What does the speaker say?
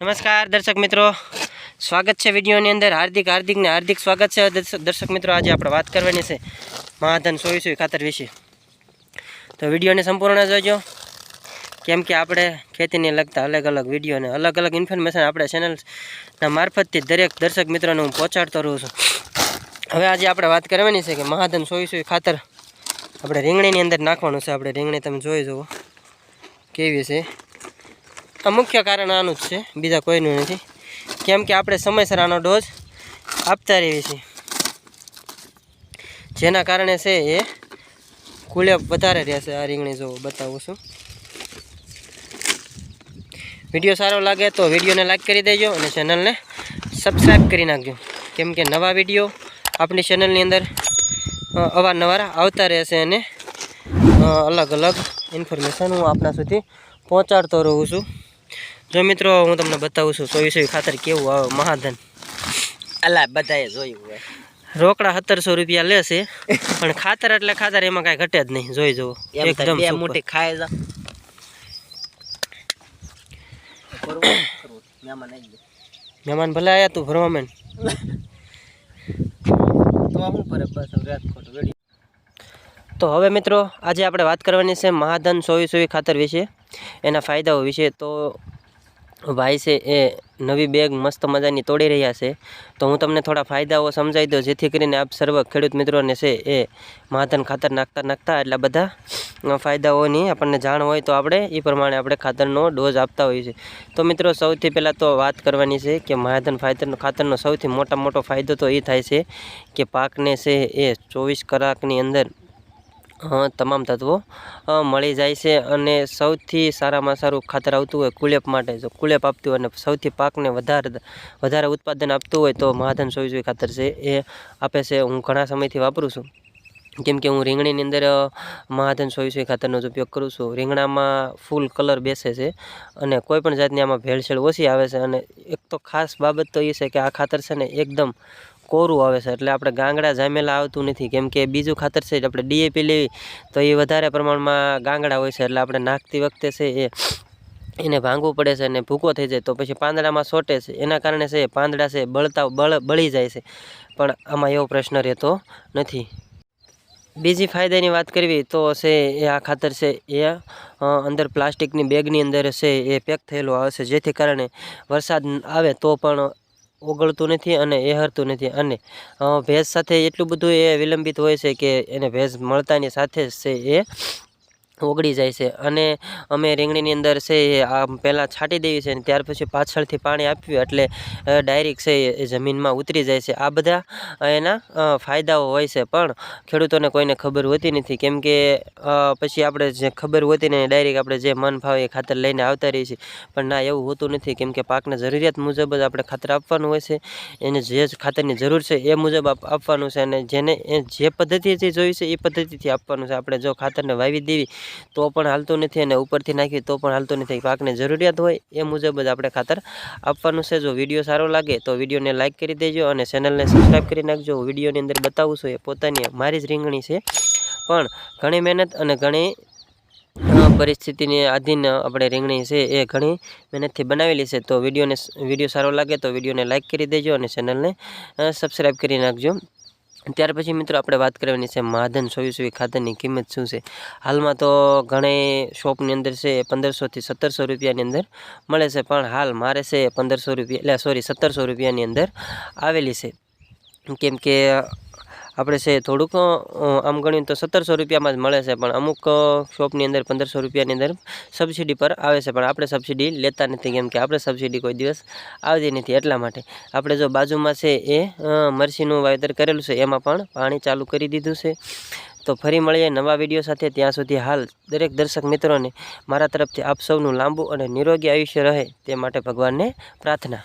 નમસ્કાર, દર્શક મિત્રો. સ્વાગત છે વિડીયોની અંદર. હાર્દિક, હાર્દિકને હાર્દિક સ્વાગત છે. દર્શક મિત્રો, આજે આપણે વાત કરવાની છે મહાધન સોય સોય ખાતર વિશે. તો વિડીયોને સંપૂર્ણ જોજો. કેમ કે આપણે ખેતીને લગતા અલગ અલગ વિડીયોને અલગ અલગ ઇન્ફોર્મેશન આપણે ચેનલના મારફતથી દરેક દર્શક મિત્રોને હું પહોંચાડતો રહું છું. હવે આજે આપણે વાત કરવાની છે કે મહાધન સોય સોય ખાતર આપણે રીંગણીની અંદર નાખવાનું છે. આપણે રીંગણી તમે જોઈ જુઓ કેવી છે? આ મુખ્ય કારણ આનું જ છે, બીજા કોઈનું નથી. કેમ કે આપણે સમયસર આનો ડોઝ આપતા રહીએ છીએ. જેના કારણે છે એ કુલે વધારે રહેશે. આ રીંગણી જો બતાવું છું. વીડિયો સારો લાગે તો વિડીયોને લાઇક કરી દેજો અને ચેનલને સબસ્ક્રાઈબ કરી નાખજો. કેમ કે નવા વીડિયો આપણી ચેનલની અંદર અવારનવાર આવતા રહેશે અને અલગ અલગ ઇન્ફોર્મેશન હું આપણા સુધી પહોંચાડતો રહું છું. જો મિત્રો હું તમને બતાવું છું ચોવીસો ખાતર કેવું આવે મહાધન. અલા બધાએ જોયું હોય. રોકડા સત્તરસો રૂપિયા લેશે પણ ખાતર એટલે ખાતર એમાં કાંઈ ઘટે જ નહીં. જોઈ જુઓ એકદમ મોટી ખાય જા. મહેમાન ભલે આવ્યા તું ભરવા વેડી? તો હવે મિત્રો આજે આપણે વાત કરવાની છે મહાધન સોવી સોવી ખાતર વિશે. એના ફાયદાઓ વિશે. તો ભાઈ છે એ નવી બેગ મસ્ત મજાની તોડી રહ્યા છે. તો હું તમને થોડા ફાયદાઓ સમજાવી દઉં, જેથી કરીને આપ સર્વ ખેડૂત મિત્રોને છે એ મહાધન ખાતર નાખતા નાખતા એટલા બધા ફાયદાઓની આપણને જાણ હોય તો આપણે એ પ્રમાણે આપણે ખાતરનો ડોઝ આપતા હોઈએ છીએ. તો મિત્રો, સૌથી પહેલાં તો વાત કરવાની છે કે મહાધન ફાયદરનો ખાતરનો સૌથી મોટા મોટો ફાયદો તો એ થાય છે કે પાકને છે એ ચોવીસ કલાકની અંદર તમામ તત્વો મળી જાય છે અને સૌથી સારામાં સારું ખાતર આવતું હોય કુલેપ માટે. જો કુલેપ આપતું હોય અને સૌથી પાકને વધારે વધારે ઉત્પાદન આપતું હોય તો મહાધન સોય ખાતર છે એ આપે છે. હું ઘણા સમયથી વાપરું છું. કેમ કે હું રીંગણીની અંદર મહાધન સોય સોય ખાતરનો જ ઉપયોગ કરું છું. રીંગણામાં ફૂલ કલર બેસે છે અને કોઈપણ જાતની આમાં ભેળસેળ ઓછી આવે છે અને એક તો ખાસ બાબત તો એ છે કે આ ખાતર છે ને એકદમ કોરું આવે છે, એટલે આપણે ગાંગડા જામેલા આવતું નથી. કેમ કે બીજું ખાતર છે, આપણે ડીએપી લેવી, તો એ વધારે પ્રમાણમાં ગાંગડા હોય છે, એટલે આપણે નાખતી વખતે છે એ, એને ભાંગવું પડે છે અને ભૂકો થઈ જાય, તો પછી પાંદડામાં સોટે છે. એના કારણે છે પાંદડા છે બળતા, બળ, બળી જાય છે. પણ આમાં એવો પ્રશ્ન રહેતો નથી. બીજી ફાયદાની વાત કરવી તો છે એ આ ખાતર છે એ અંદર પ્લાસ્ટિકની બેગની અંદર છે એ પેક થયેલું આવે છે, જેથી કારણે વરસાદ આવે તો પણ ઓગળતું નથી અને એ હરતું નથી. અને ભેજ સાથે એટલું બધું એ વિલંબિત હોય છે કે એને ભેજ મળતાની સાથે જ છે એ ઓગળી જાય છે. અને અમે રીંગણીની અંદર છે એ પહેલાં છાંટી દેવી છે અને ત્યાર પછી પાછળથી પાણી આપ્યું એટલે ડાયરેક્ટ છે એ જમીનમાં ઉતરી જાય છે. આ બધા એના ફાયદાઓ હોય છે. પણ ખેડૂતોને કોઈને ખબર હોતી નથી. કેમ કે પછી આપણે જે ખબર હોતી ને ડાયરેક્ટ આપણે જે મન ફાવે એ ખાતર લઈને આવતા રહીએ છીએ. પણ ના, એવું હોતું નથી. કેમ કે પાકને જરૂરિયાત મુજબ જ આપણે ખાતર આપવાનું હોય છે. એને જે ખાતરની જરૂર છે એ મુજબ આપવાનું છે અને જેને જે પદ્ધતિથી જોઈ છે એ પદ્ધતિથી આપવાનું છે. આપણે જો ખાતરને વાવી દેવી તો પણ હાલતું નથી અને ઉપરથી નાખી તો પણ હાલતું નથી. પાકને જરૂરિયાત હોય એ મુજબ જ આપણે ખાતર આપવાનું છે. જો વીડિયો સારો લાગે તો વિડીયોને લાઇક કરી દેજો અને ચેનલને સબસ્ક્રાઈબ કરી નાખજો. વિડીયોની અંદર બતાવું છું એ પોતાની મારી જ રીંગણી છે. પણ ઘણી મહેનત અને ઘણી પરિસ્થિતિને આધીન આપણે રીંગણી છે એ ઘણી મહેનતથી બનાવેલી છે. તો વિડીયોને, વીડિયો સારો લાગે તો વિડીયોને લાઇક કરી દેજો અને ચેનલને સબસ્ક્રાઈબ કરી નાખજો. ત્યાર પછી મિત્રો આપણે વાત કરવાની છે મહાધન સોવી ખાતરની કિંમત શું છે? હાલમાં તો ઘણી શોપની અંદર છે પંદરસોથી સત્તરસો રૂપિયાની અંદર મળે છે, પણ હાલ મારે છે પંદરસો રૂપિયા, એટલે સોરી સત્તરસો રૂપિયાની અંદર આવેલી છે. કેમ કે આપણે છે થોડુંક આમ ગણ્યું તો સત્તરસો રૂપિયામાં જ મળે છે, પણ અમુક શોપની અંદર પંદરસો રૂપિયાની અંદર સબસિડી પર આવે છે, પણ આપણે સબસિડી લેતા નથી, કેમ કે આપણે સબસિડી કોઈ દિવસ આવતી નથી એટલા માટે. આપણે જો બાજુમાં છે એ મરસીનું વાવેતર કરેલું છે, એમાં પણ પાણી ચાલુ કરી દીધું છે. તો ફરી મળીએ નવા વીડિયો સાથે, ત્યાં સુધી હાલ દરેક દર્શક મિત્રોને મારા તરફથી આપ સૌનું લાંબુ અને નિરોગી આયુષ્ય રહે તે માટે ભગવાનને પ્રાર્થના.